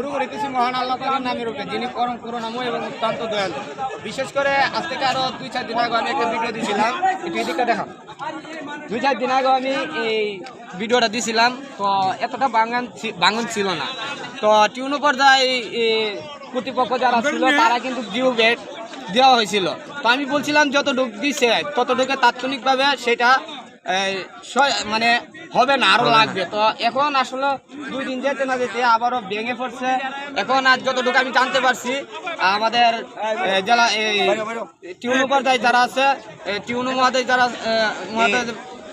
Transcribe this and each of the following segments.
শুরু করিতেছি মহান আল্লাহ তালার নামের উপরে যিনি পরম করুণাময় এবং অত্যন্ত দয়ালু। বিশেষ করে আজ থেকে আরও দুই, চার দিন আগে আমি একটা ভিডিও দিয়েছিলাম একটু এদিকে দেখাম দুই, চার দিন আগে আমি এই ভিডিওটা দিয়েছিলাম তো এতটা বাঙান বাঙন ছিল না। তো টিউনো পর্যায়ে এই কর্তৃপক্ষ যারা ছিল, তারা কিন্তু জিও বেড দেওয়া হয়েছিল। তো আমি বলছিলাম, যতটুকু দিছে, ততটুকু তাৎক্ষণিকভাবে সেটা মানে হবে না আরও লাগবে। তো এখন আসলে দুই দিন যেতে না যেতে আবারও ভেঙে পড়ছে। এখন আজ যতটুকু আমি জানতে পারছি আমাদের জেলা এই টিউনু পর্যায়ে যারা আছে টিউনু মহাদেশ যারা মহাদেশ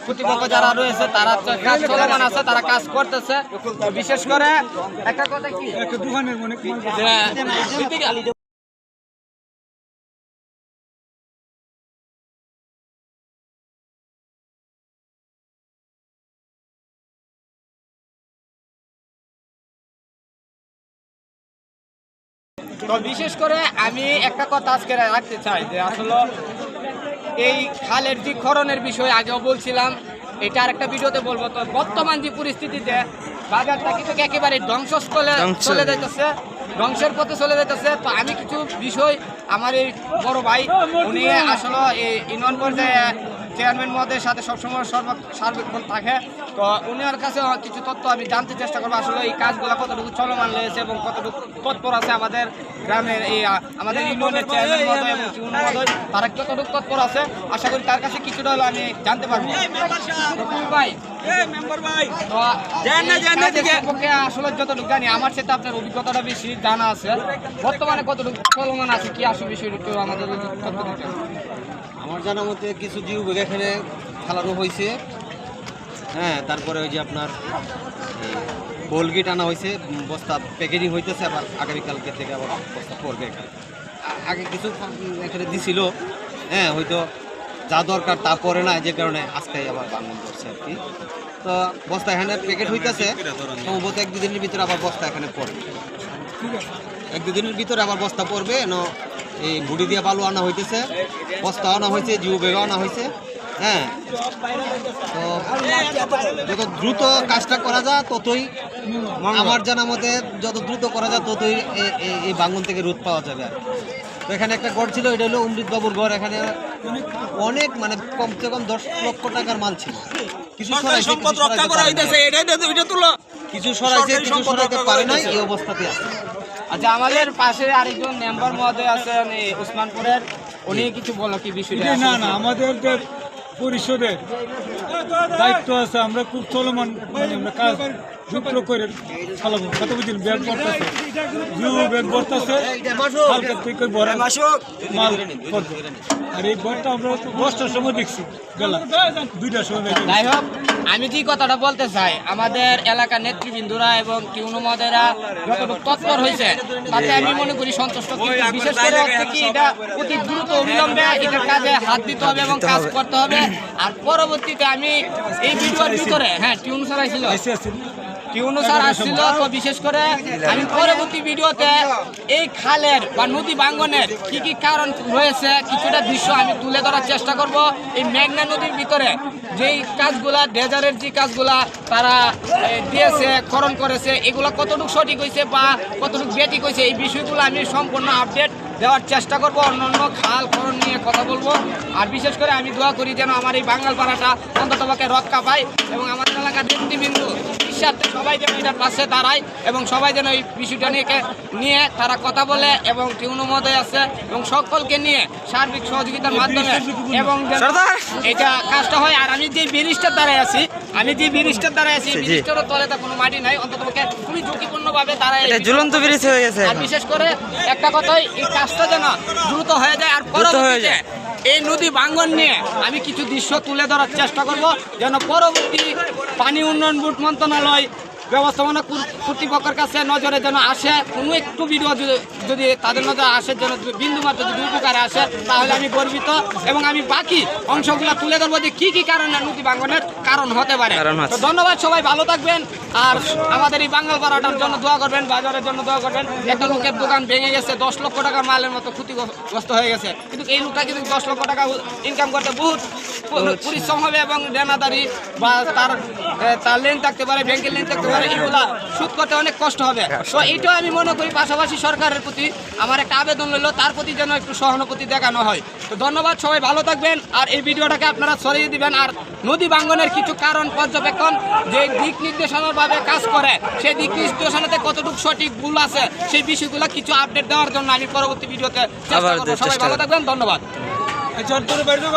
কর্তৃপক্ষ যারা রয়েছে তারা কাজ চলমান আছে তারা কাজ করতেছে। বিশেষ করে একটা কথা কি? তো বিশেষ করে আমি একটা কথা আজকে রাখতে চাই যে আসলে এই খালের যে খরণের বিষয় আগেও বলছিলাম এটা আর একটা ভিডিওতে বলব তো বর্তমান যে পরিস্থিতিতে বাজারটা কিন্তু একেবারে ধ্বংসস্থলে ধ্বংস। চলে যাইতেছে ধ্বংসের পথে চলে যাইতেছে তো আমি কিছু বিষয় আমার এই বড় ভাই উনি আসলে এই ইউনিয়ন পর্যায়ে চেয়ারম্যান মহোদয়ের সাথে সবসময় সর্ব সার্বক্ষণ থাকে। তো উনার কাছে কিছু তথ্য আমি জানতে চেষ্টা করব। আসলে এই কাজগুলো কতটুকু চলমান রয়েছে এবং কতটুকু তৎপর আছে আমাদের গ্রামের এই আমাদের ইউনিয়নের চেয়ারম্যান মহোদয় এবং মহোদয় তারা কতটুকু তৎপর আছে? আশা করি তার কাছে কিছুটা হলেও আমি জানতে পারব। ভাই। আসলে যতটুকু জানি আমার সাথে আপনার অভিজ্ঞতাটা বেশি জানা আছে। বর্তমানে কতটুকু চলমান আছে কি আসলে বিষয়টা একটু আমাদের তথ্য জানা মতে কিছু জিউ ব্যাগ এখানে ফালানো হয়েছে। হ্যাঁ তারপরে ওই যে আপনার বোলগেট আনা হয়েছে, বস্তা প্যাকেজিং হইতেছে, আবার আগামীকালকে থেকে আবার বস্তা পড়বে এখানে। আগে কিছু এখানে দিছিল হ্যাঁ হয়তো যা দরকার তা পরে না, যে কারণে আজকে আবার বাংলা করছে আর কি। তো বস্তা এখানে প্যাকেট হইতেছে, সম্ভবত এক দুদিনের ভিতরে আবার বস্তা এখানে পড়বে। এক দুদিনের ভিতরে আবার বস্তা পড়বে, ন এই বুড়ি দিয়ে বালু আনা হইতেছে বস্তা আনা হয়েছে জিও বেগা আনা হয়েছে হ্যাঁ। তো যত দ্রুত কাজটা করা যায় ততই আমার জানা মতে যত দ্রুত করা যায় ততই এই বাঙ্গন থেকে রোদ পাওয়া যাবে। আর তো এখানে একটা ঘর ছিল এটা হলো অমৃতবাবুর ঘর এখানে অনেক মানে কমসে কম দশ লক্ষ টাকার মাল ছিল। কিছু। কিছু সরাইছে কিছু সরাইতে পারে নাই এই অবস্থাতে আছে। আচ্ছা আমাদের পাশে আরেকজন মেম্বার মহোদয় আছেন উসমানপুরের। উনি কিছু বলো কি বিষয়টা? না না, আমাদের যে পরিষদের দায়িত্ব আছে, আমরা খুব চলমান মানে আমরা কাজ করে চালাবো কত ব্যাগ ভরতেছে জিও ব্যাগ থেকে ভরা মাল আর এই আমরা দশটার সময় দেখছি। বেলা দুইটার সময় যাই হোক আমি কি কথাটা বলতে চাই? আমাদের এলাকার নেতৃবৃন্দরা এবং টিউনু মহোদয়রা যতটুকু তৎপর হয়েছে তাতে আমি মনে করি সন্তুষ্ট। বিশেষ করে হচ্ছে কি এটা অতি দ্রুত অবিলম্বে এটার কাজে হাত দিতে হবে এবং কাজ করতে হবে। আর পরবর্তীতে আমি এই ভিডিওর ভিতরে হ্যাঁ টিউনু স্যার স্যার আসছিল তো বিশেষ করে আমি পরবর্তী ভিডিওতে এই খালের বা নদী বাঙ্গনের কি কি কারণ রয়েছে কিছুটা দৃশ্য আমি তুলে ধরার চেষ্টা করব। এই মেঘনা নদীর ভিতরে যেই কাজগুলা ডেজারের যে কাজগুলা তারা দিয়েছে খরণ করেছে এগুলো কতটুকু সঠিক হয়েছে বা কতটুকু বেঠিক হয়েছে এই বিষয়গুলো আমি সম্পূর্ণ আপডেট দেওয়ার চেষ্টা করব অন্যান্য খাল খরণ নিয়ে কথা বলব। আর বিশেষ করে আমি দোয়া করি যেন আমার এই বাঙাল পাড়াটা অন্ততপক্ষে রক্ষা পায় এবং আমাদের এলাকার নেতৃবৃন্দু বিশ্বার্থে সবাই যেন এটার পাশে দাঁড়ায় এবং সবাই যেন এই বিষয়টা নিয়ে নিয়ে তারা কথা বলে এবং মহোদয় আছে এবং সকলকে নিয়ে সার্বিক সহযোগিতার মাধ্যমে এবং এটা কাজটা হয়। আর আমি যে ব্রিজটার দ্বারাই আছি আমি যে ব্রিজটার দ্বারাই আছি জি। ব্রিজটারও তলে তা কোনো মাটি নাই অন্ততপক্ষে খুবই ঝুঁকিপূর্ণভাবে তারা এই ঝুলন্ত ব্রিজ হয়ে গেছে আর বিশেষ করে একটা কথাই এই কাজটা যেন দ্রুত হয়ে যায় আর হয়ে পরবর্তীতে যায়। এই নদী ভাঙ্গন নিয়ে আমি কিছু দৃশ্য তুলে ধরার চেষ্টা করব, যেন পরবর্তী পানি উন্নয়ন বোর্ড মন্ত্রণালয় ব্যবস্থাপনা কর্তৃপক্ষের কাছে নজরে যেন আসে কোনো একটু ভিডিও যদি- তাদের নজরে আসে যেন বিন্দু মাত্র যদি উপকারে আসে তাহলে আমি গর্বিত। এবং আমি বাকি অংশগুলো তুলে ধরবো যে কী কী কারণে নদী ভাঙ্গনের কারণ হতে পারে। ধন্যবাদ সবাই ভালো থাকবেন। আর আমাদের এই বাঙাল পাড়াটার জন্য দোয়া করবেন বাজারের জন্য দোয়া করবেন। একটা লোকের দোকান ভেঙে গেছে দশ লক্ষ টাকা মালের মতো ক্ষতিগ্রস্ত হয়ে গেছে। কিন্তু এই লোকটা কিন্তু দশ লক্ষ টাকা ইনকাম করতে বহুত পরিশ্রম হবে এবং দেনাদারি বা তার তার লেন থাকতে পারে ব্যাংকের লেন থাকতে পারে এগুলা সুদ করতে অনেক কষ্ট হবে। তো এইটাও আমি মনে করি পাশাপাশি সরকারের প্রতি আমার একটা আবেদন রইল তার প্রতি যেন একটু সহানুভূতি দেখানো হয়। তো ধন্যবাদ সবাই ভালো থাকবেন। আর এই ভিডিওটাকে আপনারা ছড়িয়ে দিবেন। আর নদী ভাঙ্গনের কিছু কারণ পর্যবেক্ষণ যে দিক নির্দেশনার ভাবে কাজ করে সেই দিক নির্দেশনাতে কতটুকু সঠিক ভুল আছে সেই বিষয়গুলো কিছু আপডেট দেওয়ার জন্য আমি পরবর্তী ভিডিওতে চেষ্টা করব। সবাই ভালো থাকবেন ধন্যবাদ। চট করে বাইরে